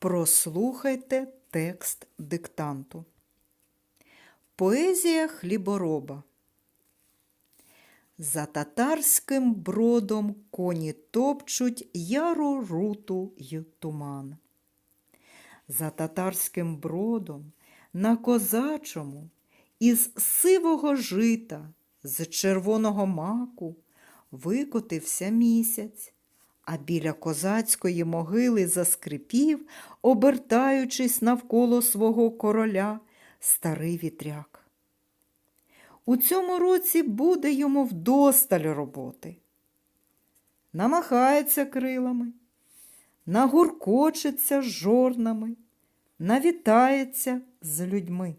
Прослухайте текст диктанту. Поезія хлібороба. За татарським бродом коні топчуть яру руту й туман. За татарським бродом на козачому із сивого жита, з червоного маку викотився місяць, а біля козацької могили заскрипів, обертаючись навколо свого короля, старий вітряк. У цьому році буде йому вдосталь роботи. Намахається крилами, нагуркочеться жорнами, навітається з людьми.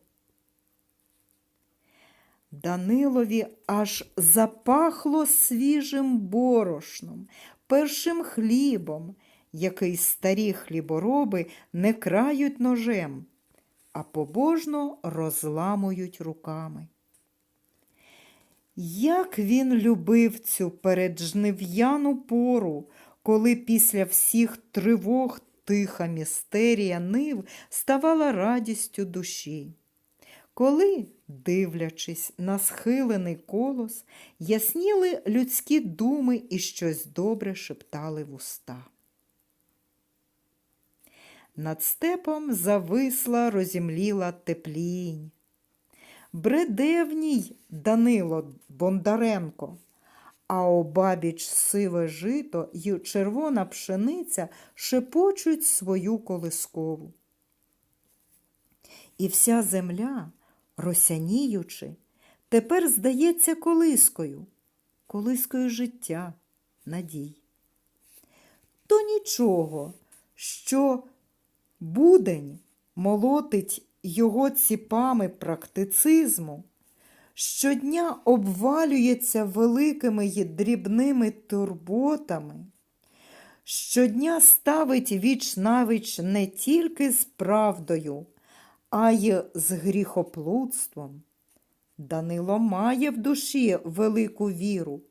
Данилові аж запахло свіжим борошном, першим хлібом, який старі хлібороби не крають ножем, а побожно розламують руками. Як він любив цю переджнив'яну пору, коли після всіх тривог тиха містерія нив ставала радістю душі. Коли, дивлячись на схилений колос, ясніли людські думи і щось добре шептали вуста. Над степом зависла розімліла теплінь. Бреде в ній Данило Бондаренко, а обабіч сиве жито й червона пшениця шепочуть свою колискову. І вся земля, росяніючи, тепер здається колискою, колискою життя, надій. То нічого, що будень молотить його ціпами практицизму, щодня обвалюється великими й дрібними турботами, щодня ставить віч навіч не тільки з правдою, а й з гріхоплутством. Данило має в душі велику віру,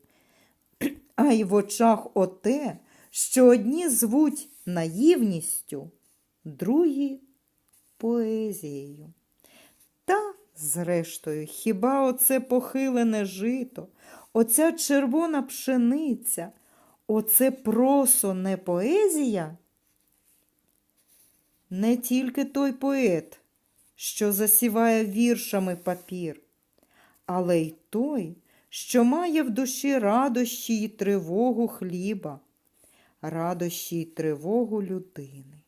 а й в очах оте, що одні звуть наївністю, другі поезією. Та, зрештою, хіба оце похилене жито, оця червона пшениця, оце просо не поезія? Не тільки той поет, що засіває віршами папір, але й той, що має в душі радощі й тривогу хліба, радощі й тривогу людини.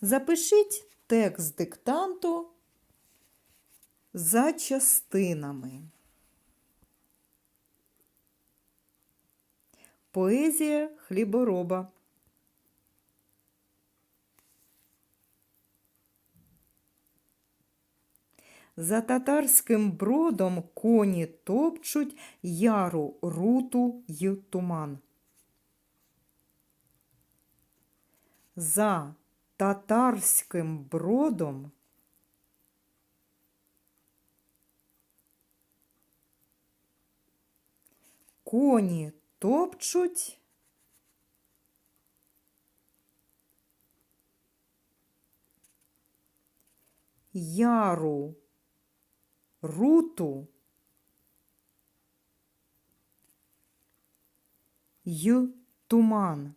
Запишіть текст диктанту за частинами. Поезія хлібороба. За татарським бродом коні топчуть яру, руту й туман. За татарським бродом коні топчуть яру, руту й туман.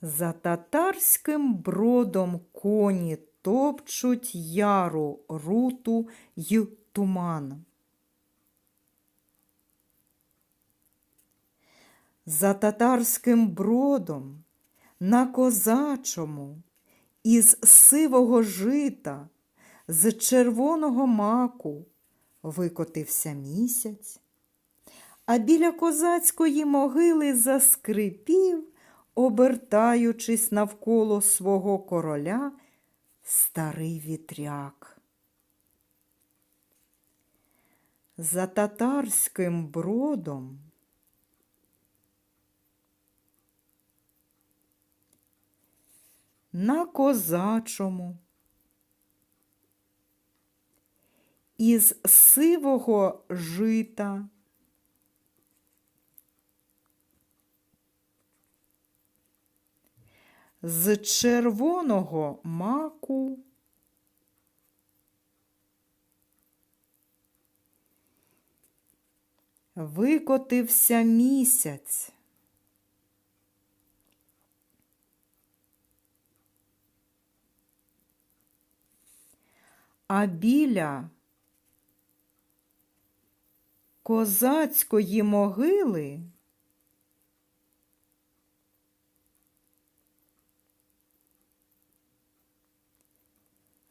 За татарським бродом коні топчуть яру, руту й туман. За татарським бродом на козачому із сивого жита, з червоного маку викотився місяць, а біля козацької могили заскрипів обертаючись навколо свого короля, старий вітряк. За татарським бродом на козачому із сивого жита. З червоного маку. Викотився місяць. А біля козацької могили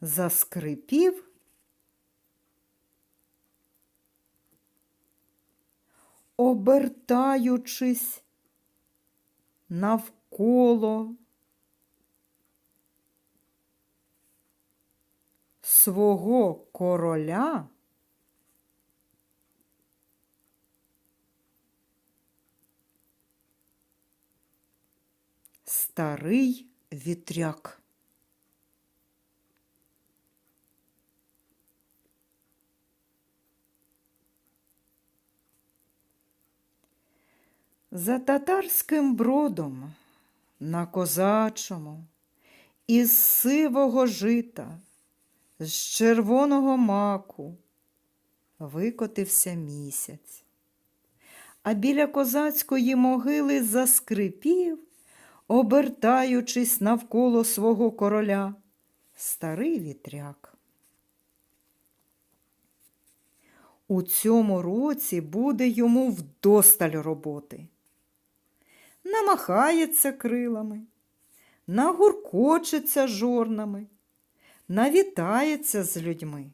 заскрипів обертаючись навколо свого короля старий вітряк. За татарським бродом на козачому із сивого жита, з червоного маку викотився місяць, а біля козацької могили заскрипів, обертаючись навколо свого короля, старий вітряк. У цьому році буде йому вдосталь роботи. Намахається крилами, нагуркочеться жорнами, навітається з людьми.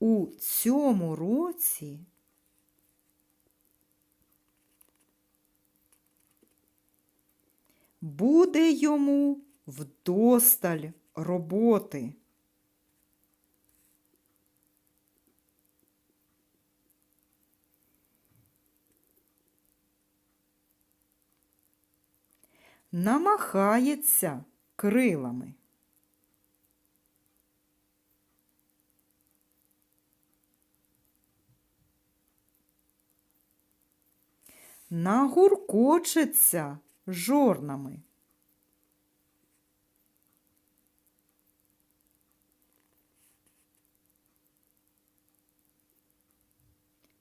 У цьому році буде йому вдосталь роботи. намахається крилами. Нагуркочеться жорнами.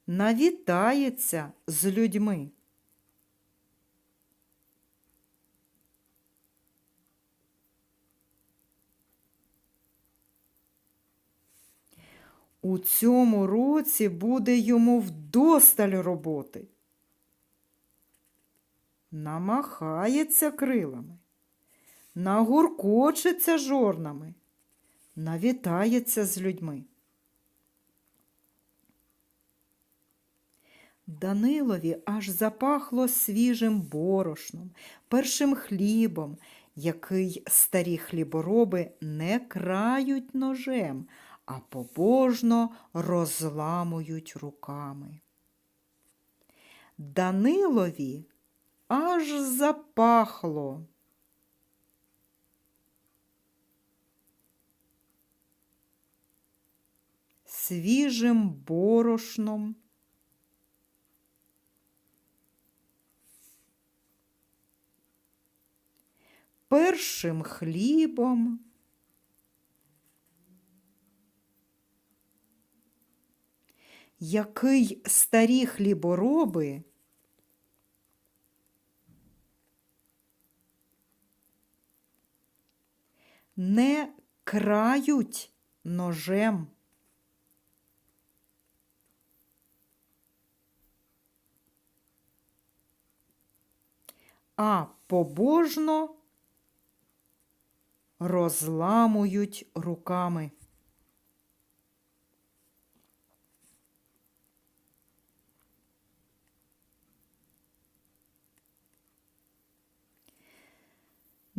Навітається з людьми. У цьому році буде йому вдосталь роботи. Намахається крилами, нагуркочеться жорнами, навітається з людьми. Данилові аж запахло свіжим борошном, першим хлібом, який старі хлібороби не крають ножем, а побожно розламують руками. Данилові аж запахло. Свіжим борошном. Першим хлібом. який старі хлібороби не крають ножем. А побожно розламують руками.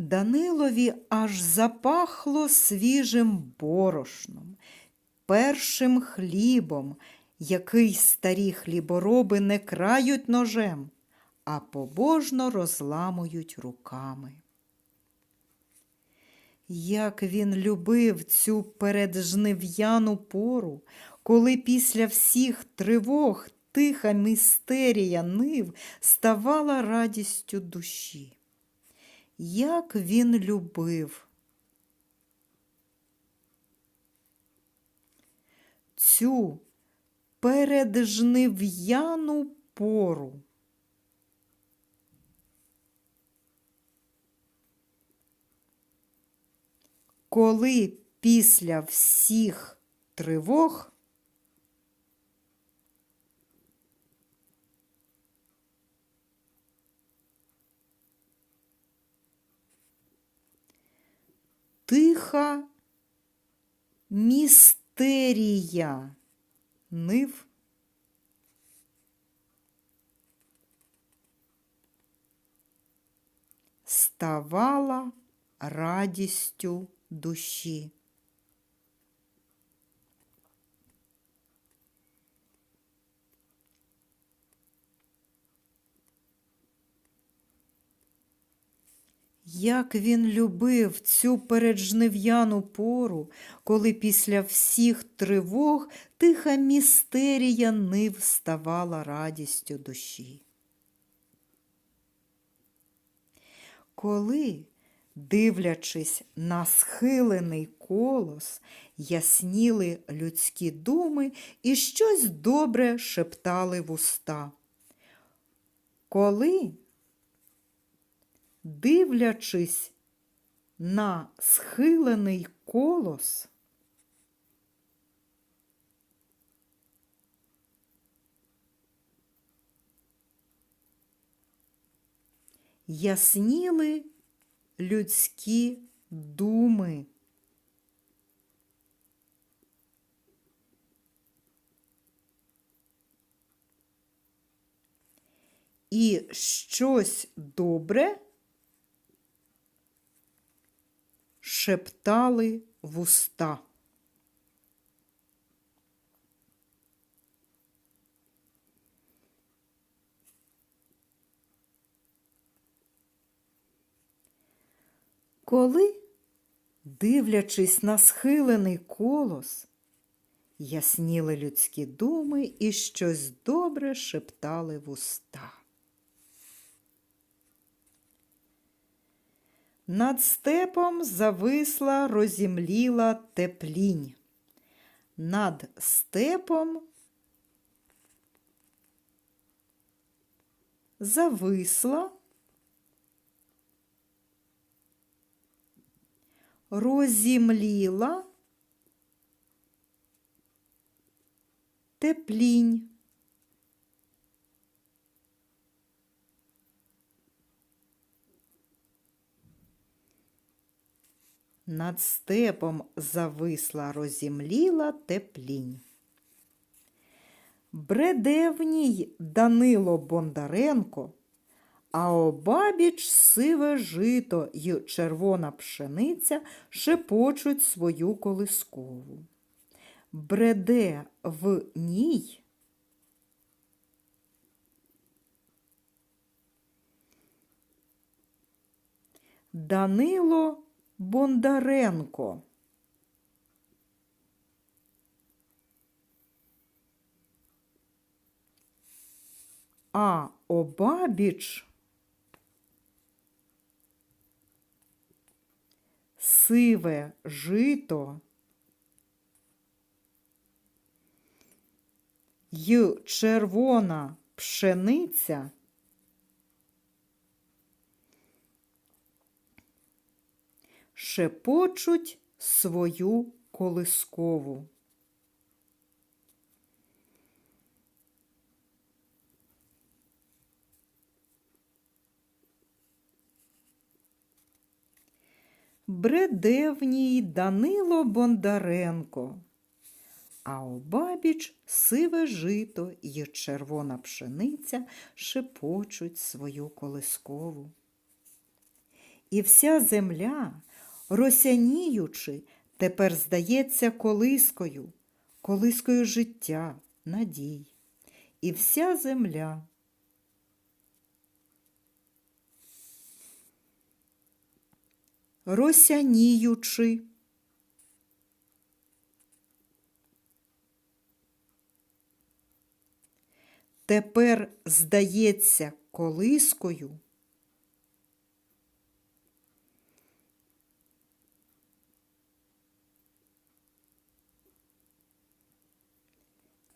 Данилові аж запахло свіжим борошном, першим хлібом, який старі хлібороби не крають ножем, а побожно розламують руками. Як він любив цю переджнев'яну пору, коли після всіх тривог тиха містерія нив ставала радістю душі. Як він любив цю переджнев'яну пору. Коли після всіх тривог тиха містерія нив ставала радістю душі. Як він любив цю переджнев'яну пору, коли після всіх тривог тиха містерія нив ставала радістю душі. Коли, дивлячись на схилений колос, ясніли людські думи і щось добре шептали в уста. Коли дивлячись на схилений колос, ясніли людські думи. І щось добре шептали вуста. Коли, дивлячись на схилений колос, ясніли людські думи і щось добре шептали вуста. Над степом зависла, розімліла теплінь. Над степом зависла, розімліла теплінь. Над степом зависла, розімліла теплінь. Бреде в ній Данило Бондаренко, а обабіч сиве жито й червона пшениця шепочуть свою колискову. Бреде в ній. Данило Бондаренко. А обабіч сиве жито й червона пшениця шепочуть свою колискову. Бреде в ній Данило Бондаренко, а обабіч сиве жито й червона пшениця шепочуть свою колискову. І вся земля, росяніючи, тепер здається колискою, колискою життя, надій. І вся земля. росяніючи. Тепер здається колискою.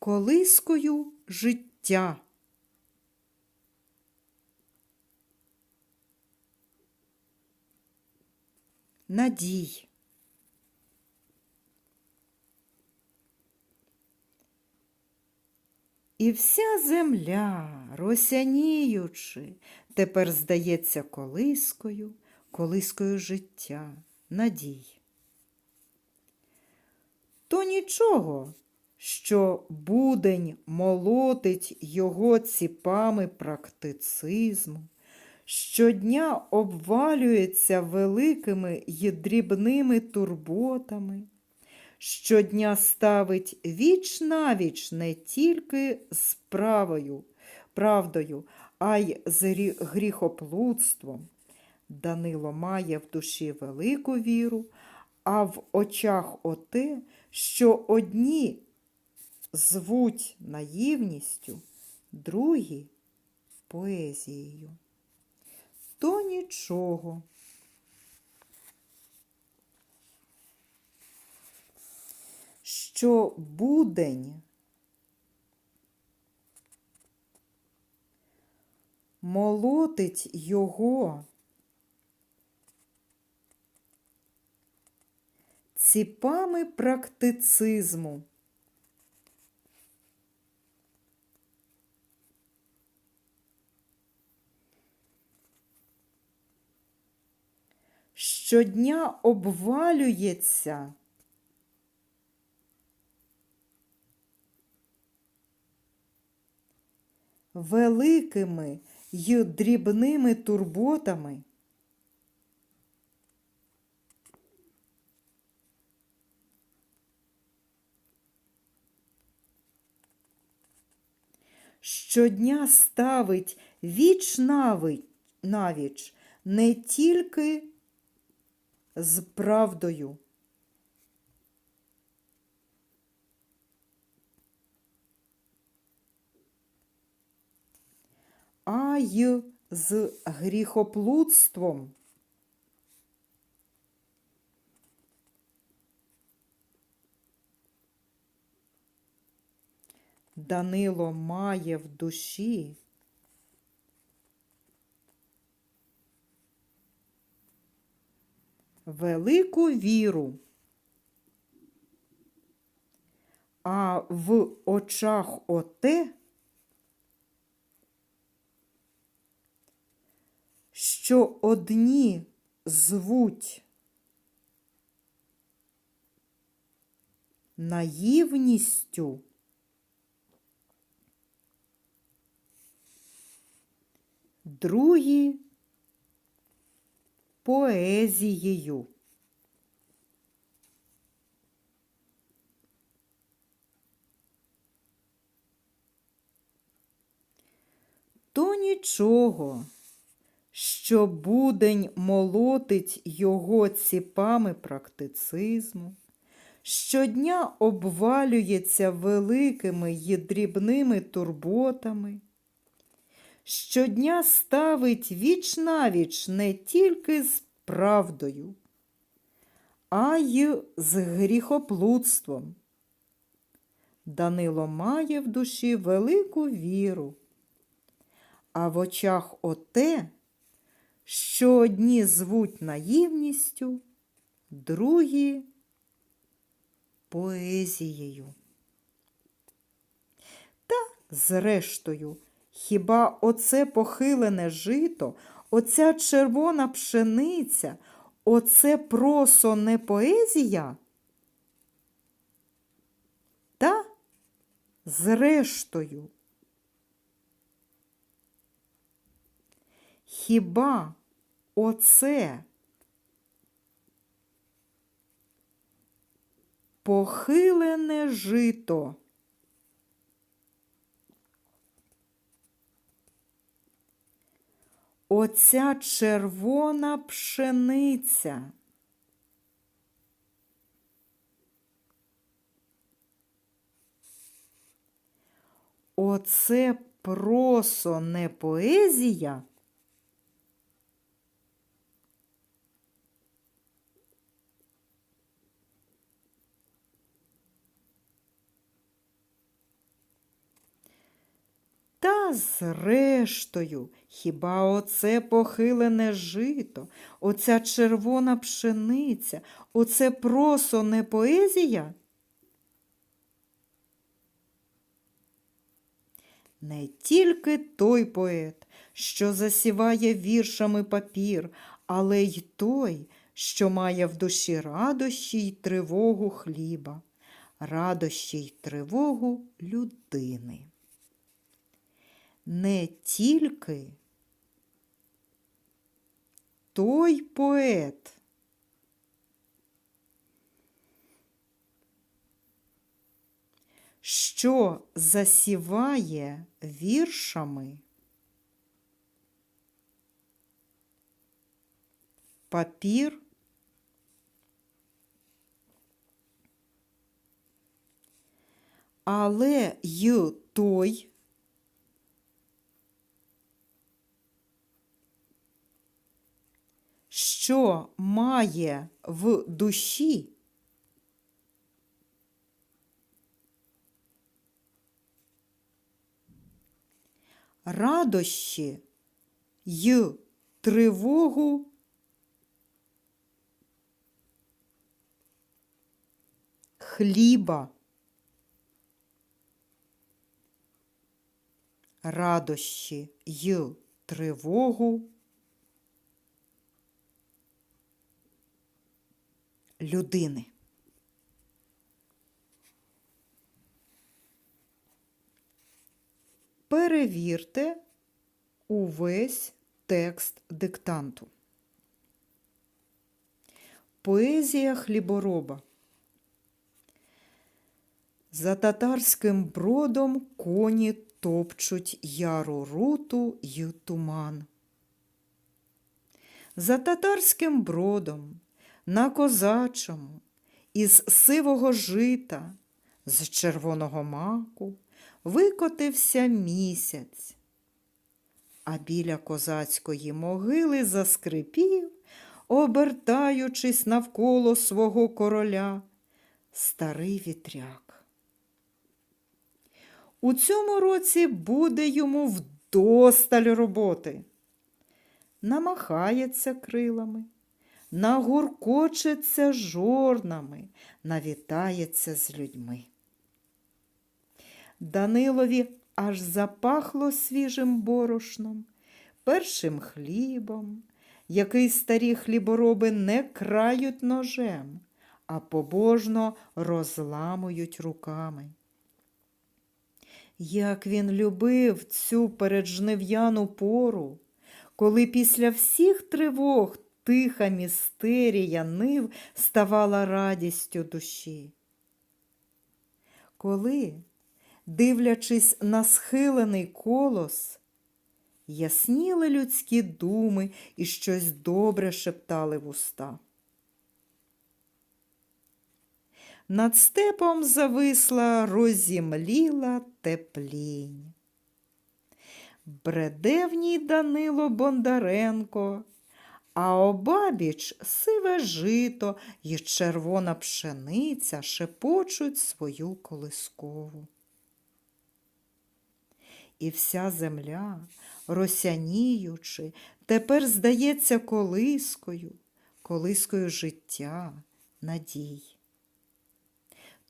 Колискою життя. Надій. І вся земля, росяніючи, тепер здається колискою, колискою життя, надій. То нічого, що будень молотить його ціпами практицизму, щодня обвалюється великими й дрібними турботами, щодня ставить віч навіч не тільки з правою, правдою, а й з грі- гріхоплутством. Данило має в душі велику віру, а в очах оте, що одні звуть наївністю, другі поезією. То нічого. Що будень молотить його ціпами практицизму. Щодня обвалюється великими й дрібними турботами. щодня ставить віч навіч не тільки з правдою, а й з гріхоплутством. Данило має в душі велику віру, а в очах оте, що одні звуть наївністю. другі поезією. То нічого, що будень молотить його ціпами практицизму, щодня обвалюється великими й дрібними турботами щодня ставить віч навіч не тільки з правдою, а й з гріхоплутством. Данило має в душі велику віру, а в очах оте, що одні звуть наївністю, другі поезією. Та, зрештою, Хіба оце похилене жито, оця червона пшениця, оце просо не поезія? Та, зрештою, хіба оце похилене жито? Оця червона пшениця. Оце просо не поезія. Та зрештою, хіба оце похилене жито, оця червона пшениця, оце просо не поезія? Не тільки той поет, що засіває віршами папір, але й той, що має в душі радощі й тривогу хліба, радощі й тривогу людини. Не тільки той поет. що засіває віршами папір, але й той, що має в душі радощі й тривогу хліба. Радощі й тривогу людини. Перевірте увесь текст диктанту. Поезія хлібороба. За татарським бродом коні топчуть яру руту й туман. За татарським бродом на козачому із сивого жита, з червоного маку викотився місяць, а біля козацької могили заскрипів, обертаючись навколо свого короля, старий вітряк. У цьому році буде йому вдосталь роботи. Намахається крилами, нагуркочеться жорнами, навітається з людьми. Данилові аж запахло свіжим борошном, першим хлібом, який старі хлібороби не крають ножем, а побожно розламують руками. Як він любив цю переджнев'яну пору, коли після всіх тривог тиха містерія нив ставала радістю душі. Коли дивлячись на схилений колос, ясніли людські думи і щось добре шептали в уста. Над степом зависла, розімліла теплінь. Бреде в ній Данило Бондаренко, а обабіч сиве жито й червона пшениця шепочуть свою колискову і вся земля, росяніючи, тепер здається колискою, колискою життя, надій.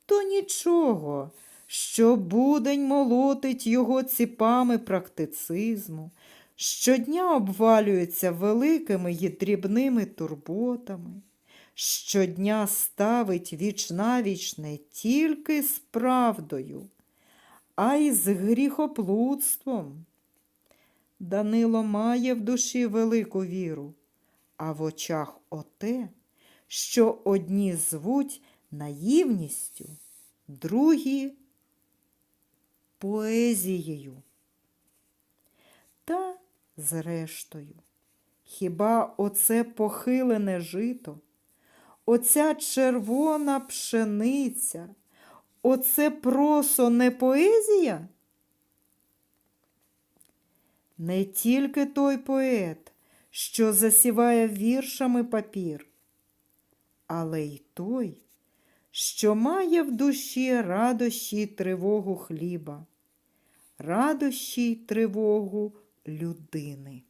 То нічого, що будень молотить його ціпами практицизму, щодня обвалюється великими й дрібними турботами, щодня ставить віч навіч не тільки з правдою, а й з гріхоплудством. Данило має в душі велику віру, а в очах оте, що одні звуть наївністю, другі поезією. Та, зрештою, Хіба оце похилене жито, оця червона пшениця, оце просо не поезія? Не тільки той поет, що засіває віршами папір, але й той, що має в душі радощі й тривогу хліба, радощі й тривогу людини.